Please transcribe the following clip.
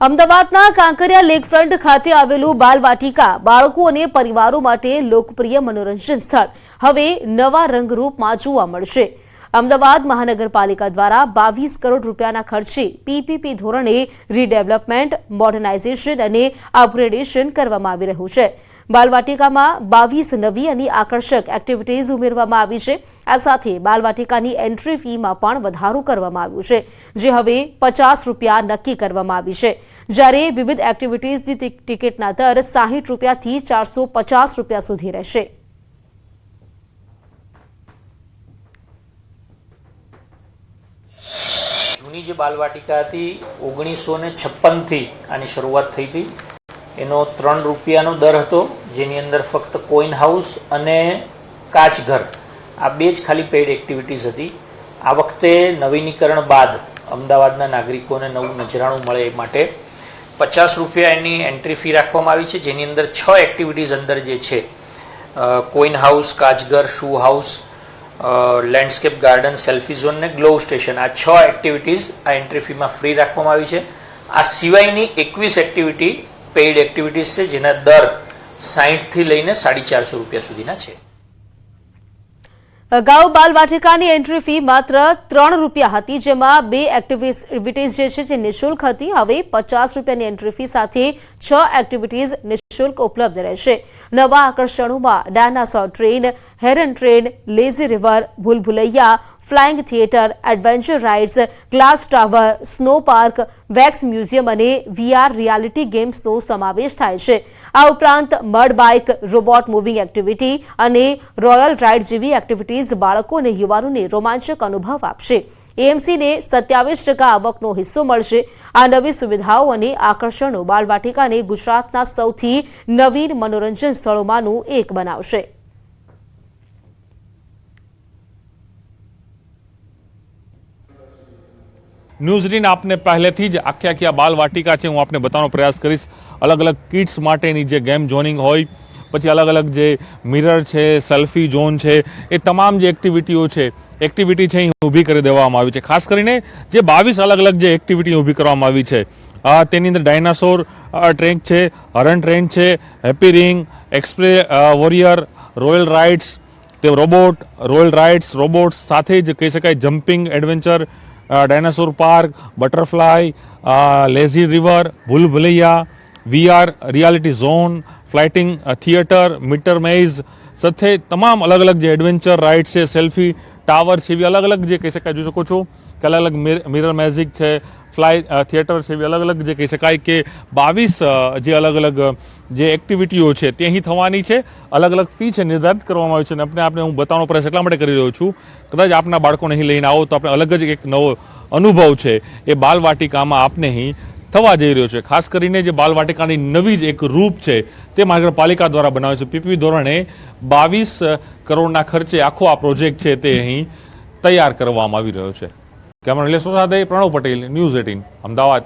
અમદાવાદના કાંકરિયા લેકફ્રન્ટ ખાતે આવેલું બાલવાટિકા બાળકો અને પરિવારો માટે લોકપ્રિય મનોરંજન સ્થળ. હવે નવા રંગરૂપમાં જોવા મળશે. અમદાવાદ મહાનગરપાલિકા દ્વારા બાવીસ કરોડ રૂપિયાના ખર્ચે પીપીપી ધોરણે રીડેવલપમેન્ટ મોડર્નાઇઝેશન અને અપગ્રેડેશન કરવામાં આવી રહ્યું છે. બાલવાટિકામાં બાવીસ નવી અને આકર્ષક એક્ટિવિટીઝ ઉમેરવામાં આવી છે. આ સાથે બાલવાટિકાની એન્ટ્રી ફીમાં પણ વધારો કરવામાં આવ્યો છે, જે હવે પચાસ રૂપિયા નક્કી કરવામાં આવી છે. જ્યારે વિવિધ એક્ટિવિટીઝની ટિક- ટિકિટના દર સાહીઠ રૂપિયાથી ચારસો પચાસ રૂપિયા સુધી રહેશે. જૂની જે બાલવાટિકા હતી, ઓગણીસો ને છપ્પનથી આની શરૂઆત થઈ હતી. એનો ત્રણ રૂપિયાનો દર હતો, જેની અંદર ફક્ત કોઈન હાઉસ અને કાચઘર આ બે જ ખાલી પેઇડ એક્ટિવિટીઝ હતી. આ વખતે નવીનીકરણ બાદ અમદાવાદના નાગરિકોને નવું નજરાણું મળે એ માટે પચાસ રૂપિયા એની એન્ટ્રી ફી રાખવામાં આવી છે, જેની અંદર છ એક્ટિવિટીઝ અંદર જે છે coin house કાચઘર shoe house landscape garden selfie zone ને ગ્લોવ સ્ટેશન આ છ એક્ટિવિટીઝ આ એન્ટ્રી ફીમાં ફ્રી રાખવામાં આવી છે. આ સિવાયની એકવીસ એક્ટિવિટી પેઇડ એક્ટિવિટીઝ છે, જેના દર સાહીઠથી લઈને સાડી ચારસો રૂપિયા સુધીના છે. અગાઉ બાલવાટિકાની એન્ટ્રી ફી માત્ર ત્રણ રૂપિયા હતી, જેમાં બે એક્ટિવિટીઝ જે છે તે નિઃશુલ્ક હતી. હવે પચાસ રૂપિયાની એન્ટ્રી ફી સાથે છ એક્ટિવિટીઝ નિઃશુલ્ક ઉપલબ્ધ રહેશે. નવા આકર્ષણોમાં dinosaur train, heron train, lazy river, Bhool Bhulaiyaa, flying theatre, adventure rides, glass tower, snow park wax museum અને વીઆર રિયાલિટી ગેમ્સનો સમાવેશ થાય છે. આ ઉપરાંત mud bike, robot moving activity અને રોયલ રાઇડ જેવી એક્ટિવિટીઝ બાળકો અને યુવાનોને રોમાંચક અનુભવ આપશે. એએમસીને સત્યાવીસ ટકા આવકનો હિસ્સો મળશે. આ નવી સુવિધાઓ અને આકર્ષણો બાળવાટિકાને ગુજરાતના સૌથી નવીન મનોરંજન સ્થળોમાંનું એક બનાવશે. ન્યૂઝ રીન આપને પહેલેથી જ આખી આખી આ બાલ વાટિકા છે. હું આપને બતાવવાનો પ્રયાસ કરીશ. અલગ અલગ કિડ્સ માટેની જે ગેમ ઝોનિંગ હોય, પછી અલગ અલગ જે મિરર છે, સેલ્ફી ઝોન છે, એ તમામ જે એક્ટિવિટીઓ છે, એક્ટિવિટી છે અહીં ઊભી કરી દેવામાં આવી છે. ખાસ કરીને જે બાવીસ અલગ અલગ જે એક્ટિવિટી ઊભી કરવામાં આવી છે. તેની અંદર ડાયનાસોર ટ્રેક છે, હરણ ટ્રેન છે happy ring, express warrior, royal rides, તે રોબોટ, રોયલ રાઇડ્સ, રોબોટ્સ સાથે જ કહી શકાય jumping adventure dinosaur park butterfly lazy river ભૂલ Bhulaiyaa VR reality zone flying theatre mirror maze સાથે તમામ અલગ અલગ જે એડવેન્ચર રાઇડ્સ છે સેલ્ફી ટાવર છે, એવી અલગ અલગ જે કહી શકાય, જોઈ શકો છો. કે અલગ અલગ મિરર મેઝિક છે ફ્લાય થિયેટર છે, એવી અલગ અલગ જે કહી શકાય કે બાવીસ જે અલગ અલગ જે એક્ટિવિટીઓ છે, તે અહીં થવાની છે. અલગ અલગ ફી છે, નિર્ધારિત કરવામાં આવી છે અને આપણે આપણે હું બતાવવાનો પ્રયાસ એટલા માટે કરી રહ્યો છું. કદાચ આપના બાળકોને અહીં લઈને આવો તો આપણે અલગ જ એક નવો અનુભવ છે. એ બાલવાટિકામાં આપને અહીં થવા જઈ રહ્યો છે. ખાસ કરીને જે બાલવાટિકાની નવી જ એક રૂપ છે, તે મહાનગરપાલિકા દ્વારા બનાવે છે. પીપી ધોરણે બાવીસ કરોડના ખર્ચે આખો આ પ્રોજેક્ટ છે, તે અહીં તૈયાર કરવામાં આવી રહ્યો છે. કેમેરા લેસો સાથે પ્રણવ પટેલ ન્યૂઝ એટીન અમદાવાદ.